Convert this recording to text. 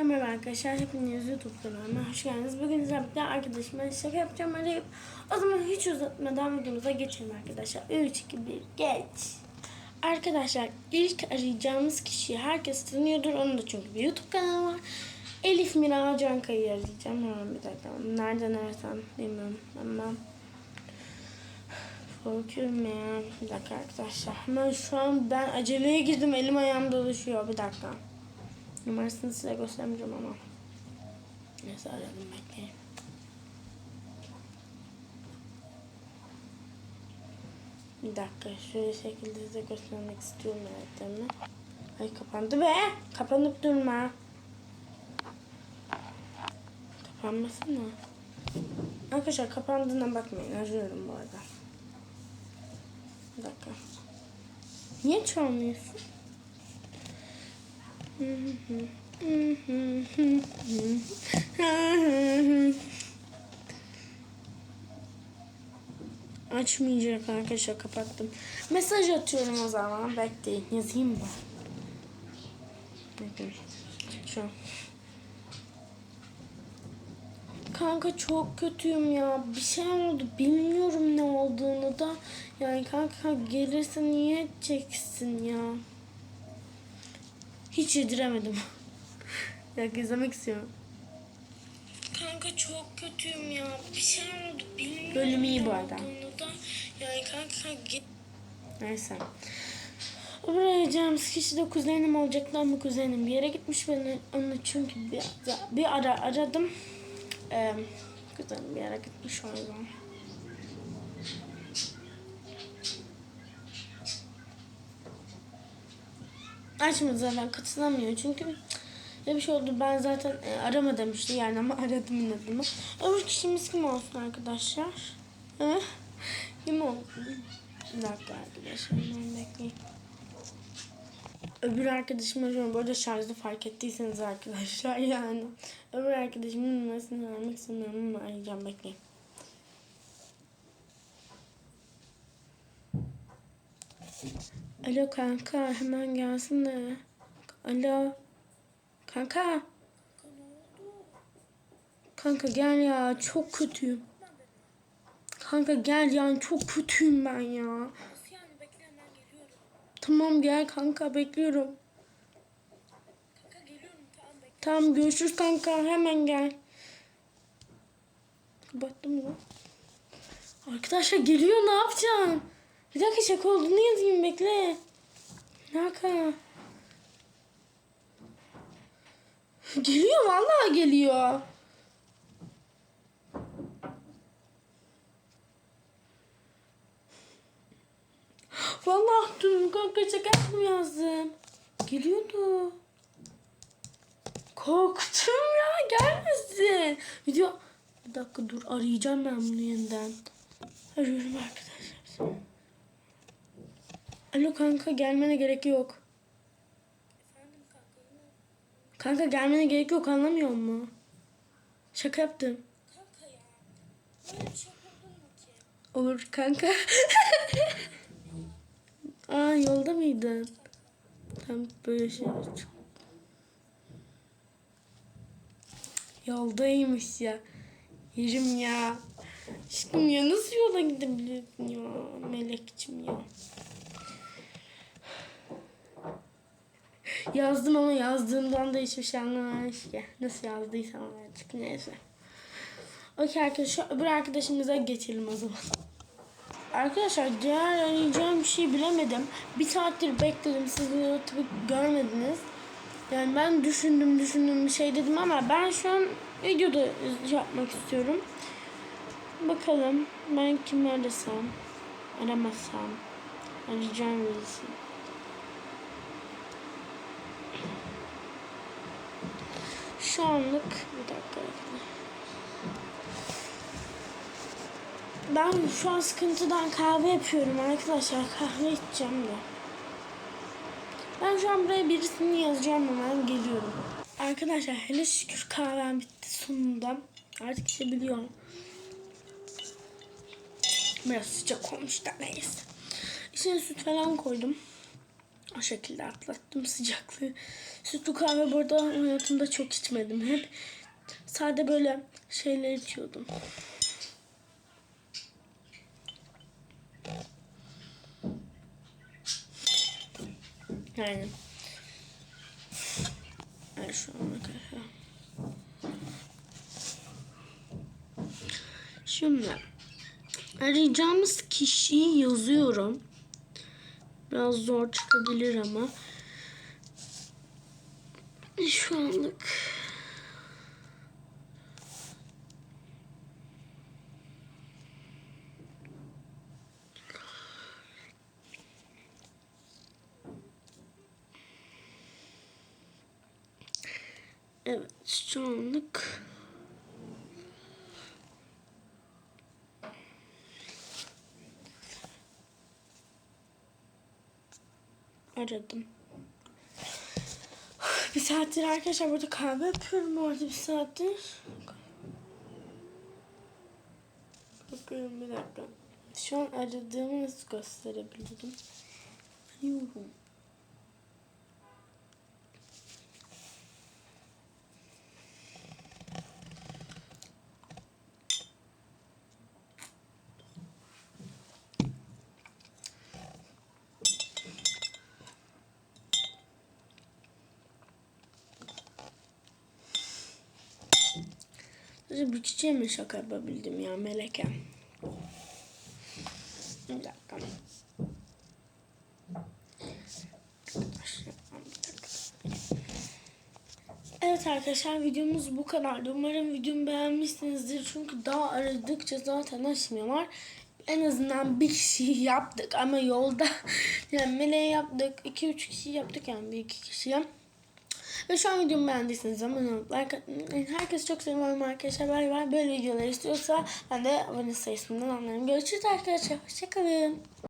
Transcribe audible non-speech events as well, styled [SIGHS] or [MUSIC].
Herkese merhaba arkadaşlar. Hepiniz YouTube kanalıma hoş geldiniz. Bugün sizlerle birlikte arkadaşıma şaka yapacağım arayıp o zaman hiç uzatmadan videomuza geçelim arkadaşlar. 3, 2, 1 geç. Arkadaşlar ilk arayacağımız kişiyi herkes tanıyordur. Onun da çünkü bir YouTube kanalı var. Elif Mira Cankay'ı arayacağım. Hemen bir dakika. Nereden arasam bilmiyorum ama korkuyorum ya. Bir dakika arkadaşlar. Hemen şu an ben aceleye girdim. Elim ayağım dolaşıyor. Bir dakika. Numarasını size göstermeyeceğim ama. Neyse aradım bekleyin. Bir dakika şöyle şekilde size göstermek istiyorum öğretmenimi. Ay kapandı be. Kapanıp durma. Kapanmasın mı? Arkadaşlar kapandığına bakmayın. Arıyorum bu arada. Bir dakika. Niye çalmıyorsun? Açmayacak arkadaşlar kapattım. Mesaj atıyorum o zaman. Bekleyin yazayım? Bekleyin. Şu an. Kanka çok kötüyüm ya. Bir şey oldu. Bilmiyorum ne olduğunu da. Yani kanka gelirse niye edeceksin ya? Hiç yediremedim. [LAUGHS] ya izlemek istiyorum. Kanka çok kötüyüm ya. Bir şey oldu. Bilmiyorum Bölüm iyi bu arada. Yani kanka git. Neyse. Buraya arayacağımız kişi de kuzenim olacaktı ama kuzenim bir yere gitmiş ben onu çünkü bir, bir ara aradım. Ee, kuzenim bir yere gitmiş o yüzden. Açmadı zaten katılamıyor çünkü ne bir şey oldu ben zaten e, arama demişti yani ama [LAUGHS] aradım inadımı. Öbür kişimiz kim olsun arkadaşlar? Hı? Kim olsun? Bir dakika arkadaşlar ben bekleyin. Öbür arkadaşım arıyorum. Bu arada şarjı fark ettiyseniz arkadaşlar [LAUGHS] yani. Öbür arkadaşımın numarasını vermek istemiyorum ama arayacağım bekleyin. Alo kanka hemen gelsin de. Alo. Kanka. Kanka gel ya çok kötüyüm. Kanka gel yani çok kötüyüm ben ya. Tamam gel kanka bekliyorum. Tamam görüşürüz kanka hemen gel. Kapattım mı? Arkadaşlar geliyor ne yapacağım? Bir dakika şaka olduğunu yazayım bekle. Ne dakika. Geliyor vallahi geliyor. Vallahi dur kanka şaka yazdım. Geliyordu. Korktum ya gelmesin. Video bir dakika dur arayacağım ben bunu yeniden. Arıyorum arkadaşlar. Alo kanka gelmene gerek yok. Efendim kanka gelmene gerek yok anlamıyor musun? Şaka yaptım. Kanka ya. Böyle şey mu ki? Olur kanka. [LAUGHS] Aa yolda mıydın? Tam böyle şey çok. Yoldaymış ya. Yerim ya. Aşkım ya nasıl yola gidebiliyorsun ya melekçim ya. Yazdım ama yazdığımdan da hiçbir şey anlamamış ki. Nasıl yazdıysam artık neyse. Okey arkadaşlar öbür arkadaşımıza geçelim o zaman. Arkadaşlar diğer arayacağım bir şey bilemedim. Bir saattir bekledim. Siz de görmediniz. Yani ben düşündüm düşündüm bir şey dedim ama ben şu an videoda yapmak istiyorum. Bakalım ben kimi arasam, aramasam, arayacağım birisi. Şu anlık bir dakika. Ben şu an sıkıntıdan kahve yapıyorum arkadaşlar. Kahve içeceğim de. Ben şu an buraya birisini yazacağım hemen geliyorum. Arkadaşlar hele şükür kahvem bitti sonunda. Artık içebiliyorum. Biraz sıcak olmuş da neyse. İçine süt falan koydum. O şekilde atlattım sıcaklığı. Sütlü kahve burada hayatımda çok içmedim. Hep sade böyle şeyler içiyordum. Yani. Yani şu ana. Şimdi arayacağımız kişiyi yazıyorum. Biraz zor çıkabilir ama. Şu anlık Evet şu anlık aradım. [SIGHS] Bir saattir arkadaşlar burada kahve yapıyorum orada bir saattir. Bakıyorum bir dakika. Şu an aradığımı nasıl gösterebilirim? Arıyorum. Sadece bir çiçeğe mi şaka yapabildim ya Meleke? Bir dakika. Evet arkadaşlar videomuz bu kadardı. Umarım videomu beğenmişsinizdir. Çünkü daha aradıkça zaten açmıyorlar. En azından bir kişi [LAUGHS] yaptık ama yolda yani meleğe yaptık. 2-3 kişi yaptık yani bir iki kişiye. Ve şu an videomu beğendiyseniz abone olup like atmayı. Herkes çok seviyorum arkadaşlar. Bay bay. Böyle videolar istiyorsa ben de abone sayısından anlarım. Görüşürüz arkadaşlar. Hoşçakalın.